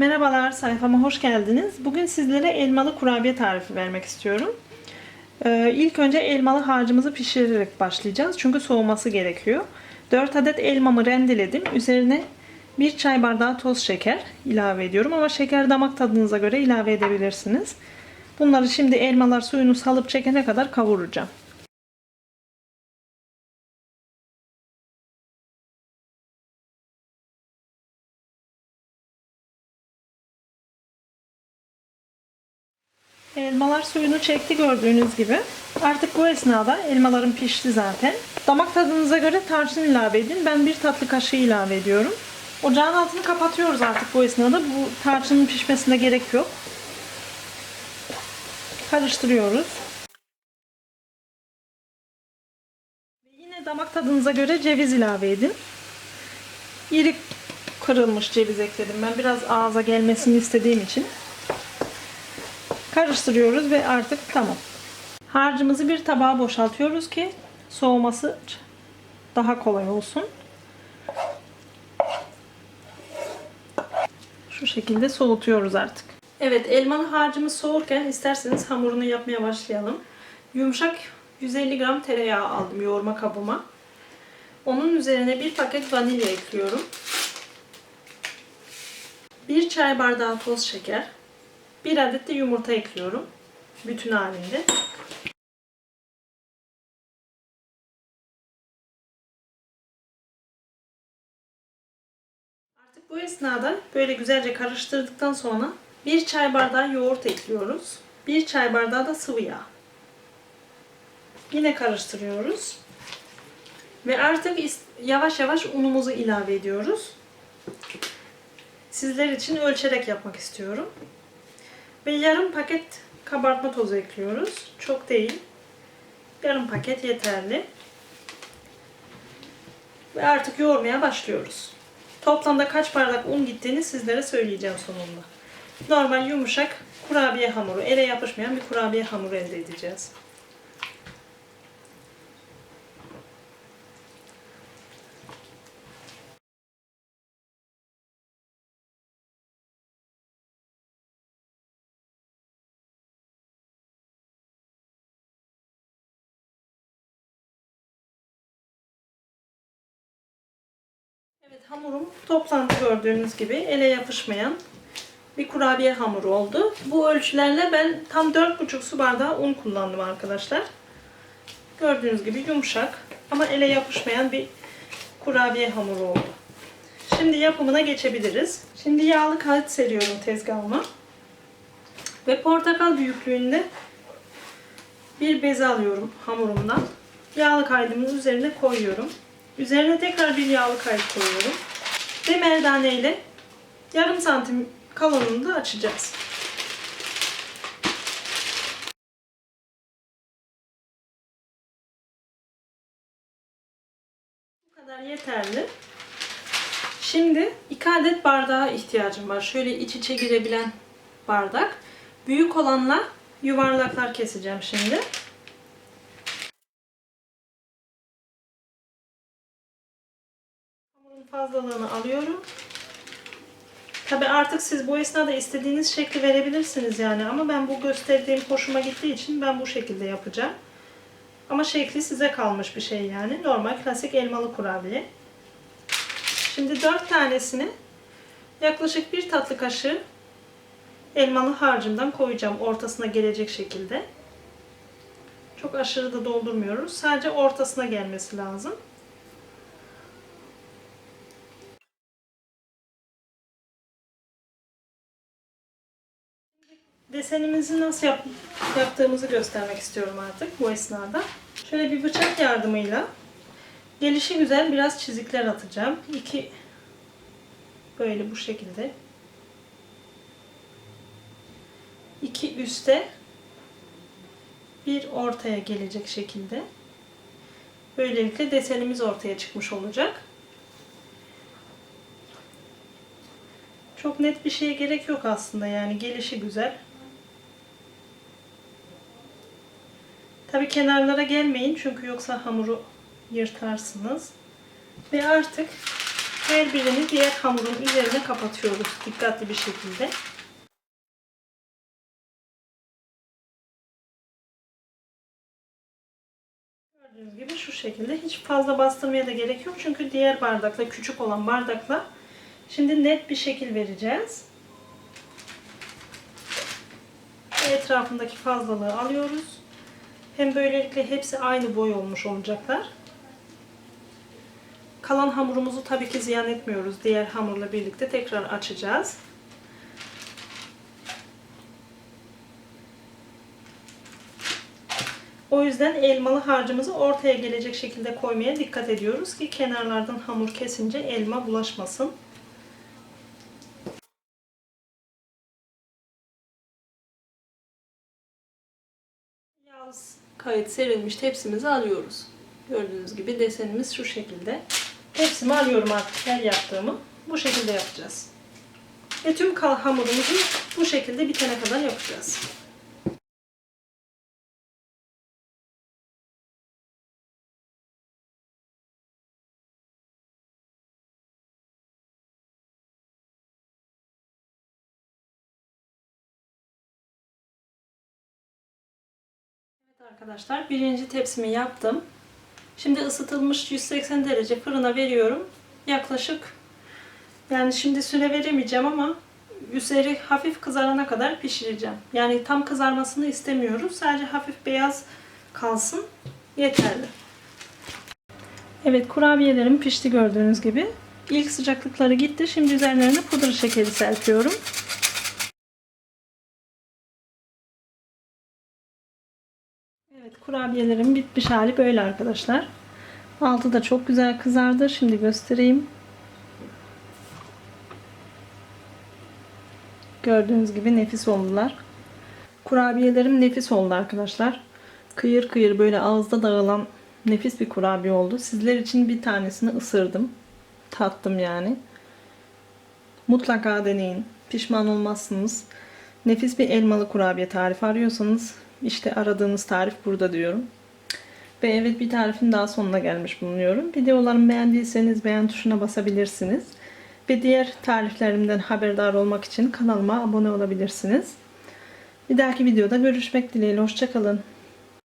Merhabalar, sayfama hoş geldiniz. Bugün sizlere elmalı kurabiye tarifi vermek istiyorum. Ee, ilk önce elmalı harcımızı pişirerek başlayacağız. Çünkü soğuması gerekiyor. 4 adet elmamı rendeledim. Üzerine 1 çay bardağı toz şeker ilave ediyorum. Ama şeker damak tadınıza göre ilave edebilirsiniz. Bunları şimdi elmalar suyunu salıp çekene kadar kavuracağım. Elmalar suyunu çekti gördüğünüz gibi. Artık bu esnada elmalarım pişti zaten. Damak tadınıza göre tarçın ilave edin. Ben bir tatlı kaşığı ilave ediyorum. Ocağın altını kapatıyoruz artık bu esnada. Bu tarçının pişmesine gerek yok. Karıştırıyoruz. Ve yine damak tadınıza göre ceviz ilave edin. İri kırılmış ceviz ekledim ben. Biraz ağza gelmesini istediğim için. Karıştırıyoruz ve artık tamam. Harcımızı bir tabağa boşaltıyoruz ki soğuması daha kolay olsun. Şu şekilde soğutuyoruz artık. Evet elmalı harcımız soğurken isterseniz hamurunu yapmaya başlayalım. Yumuşak 150 gram tereyağı aldım yoğurma kabıma. Onun üzerine bir paket vanilya ekliyorum. Bir çay bardağı toz şeker. Bir adet de yumurta ekliyorum. Bütün halinde. Artık bu esnada böyle güzelce karıştırdıktan sonra bir çay bardağı yoğurt ekliyoruz. Bir çay bardağı da sıvı yağ. Yine karıştırıyoruz. Ve artık yavaş yavaş unumuzu ilave ediyoruz. Sizler için ölçerek yapmak istiyorum. Ve yarım paket kabartma tozu ekliyoruz. Çok değil. Yarım paket yeterli. Ve artık yoğurmaya başlıyoruz. Toplamda kaç bardak un gittiğini sizlere söyleyeceğim sonunda. Normal yumuşak kurabiye hamuru, ele yapışmayan bir kurabiye hamuru elde edeceğiz. Hamurum toplandı gördüğünüz gibi ele yapışmayan bir kurabiye hamuru oldu. Bu ölçülerle ben tam 4,5 su bardağı un kullandım arkadaşlar. Gördüğünüz gibi yumuşak ama ele yapışmayan bir kurabiye hamuru oldu. Şimdi yapımına geçebiliriz. Şimdi yağlı kağıt seriyorum tezgahıma. Ve portakal büyüklüğünde bir bez alıyorum hamurumdan. Yağlı kaydımın üzerine koyuyorum. Üzerine tekrar bir yağlı kayıt koyuyorum. Ve merdane ile yarım santim kalınlığını da açacağız. Bu kadar yeterli. Şimdi iki adet bardağa ihtiyacım var. Şöyle iç içe girebilen bardak. Büyük olanla yuvarlaklar keseceğim şimdi. Fazlalığını alıyorum. Tabi artık siz bu esnada istediğiniz şekli verebilirsiniz yani ama ben bu gösterdiğim hoşuma gittiği için ben bu şekilde yapacağım. Ama şekli size kalmış bir şey yani. Normal klasik elmalı kurabiye. Şimdi 4 tanesini yaklaşık bir tatlı kaşığı elmalı harcından koyacağım ortasına gelecek şekilde. Çok aşırı da doldurmuyoruz. Sadece ortasına gelmesi lazım. Desenimizi nasıl yap yaptığımızı göstermek istiyorum artık bu esnada. Şöyle bir bıçak yardımıyla gelişi güzel biraz çizikler atacağım. İki böyle bu şekilde. İki üste bir ortaya gelecek şekilde. Böylelikle desenimiz ortaya çıkmış olacak. Çok net bir şeye gerek yok aslında yani gelişi güzel. Tabi kenarlara gelmeyin çünkü yoksa hamuru yırtarsınız. Ve artık her birini diğer hamurun üzerine kapatıyoruz dikkatli bir şekilde. Gördüğünüz gibi şu şekilde hiç fazla bastırmaya da gerek yok çünkü diğer bardakla küçük olan bardakla şimdi net bir şekil vereceğiz. Etrafındaki fazlalığı alıyoruz. Hem böylelikle hepsi aynı boy olmuş olacaklar. Kalan hamurumuzu tabii ki ziyan etmiyoruz. Diğer hamurla birlikte tekrar açacağız. O yüzden elmalı harcımızı ortaya gelecek şekilde koymaya dikkat ediyoruz ki kenarlardan hamur kesince elma bulaşmasın. Yağız kayıt serilmiş tepsimizi alıyoruz. Gördüğünüz gibi desenimiz şu şekilde. Tepsimi alıyorum artık her yaptığımı. Bu şekilde yapacağız. Ve tüm kal hamurumuzu bu şekilde bitene kadar yapacağız. Arkadaşlar birinci tepsimi yaptım. Şimdi ısıtılmış 180 derece fırına veriyorum. Yaklaşık yani şimdi süre veremeyeceğim ama üzeri hafif kızarana kadar pişireceğim. Yani tam kızarmasını istemiyoruz. Sadece hafif beyaz kalsın. Yeterli. Evet kurabiyelerim pişti gördüğünüz gibi. İlk sıcaklıkları gitti. Şimdi üzerlerine pudra şekeri serpiyorum. Kurabiyelerim bitmiş hali böyle arkadaşlar. Altı da çok güzel kızardı. Şimdi göstereyim. Gördüğünüz gibi nefis oldular. Kurabiyelerim nefis oldu arkadaşlar. Kıyır kıyır böyle ağızda dağılan nefis bir kurabiye oldu. Sizler için bir tanesini ısırdım. Tattım yani. Mutlaka deneyin. Pişman olmazsınız. Nefis bir elmalı kurabiye tarifi arıyorsanız işte aradığınız tarif burada diyorum. Ve evet bir tarifin daha sonuna gelmiş bulunuyorum. Videolarımı beğendiyseniz beğen tuşuna basabilirsiniz. Ve diğer tariflerimden haberdar olmak için kanalıma abone olabilirsiniz. Bir dahaki videoda görüşmek dileğiyle. Hoşçakalın.